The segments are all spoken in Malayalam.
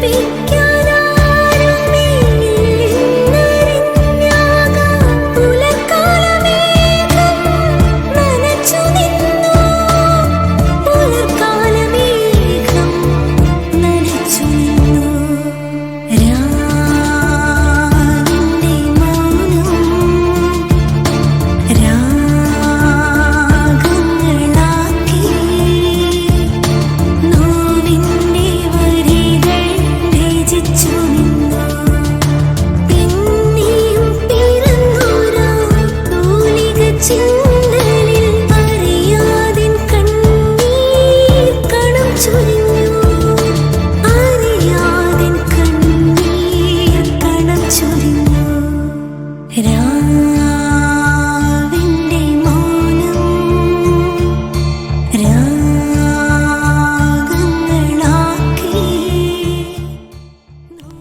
be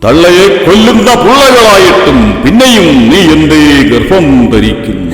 തള്ളയെ കൊല്ലുന്ന പുള്ളകളായിട്ടും പിന്നെയും നീ എന്തേ ഗർഭം ധരിക്കുന്നു?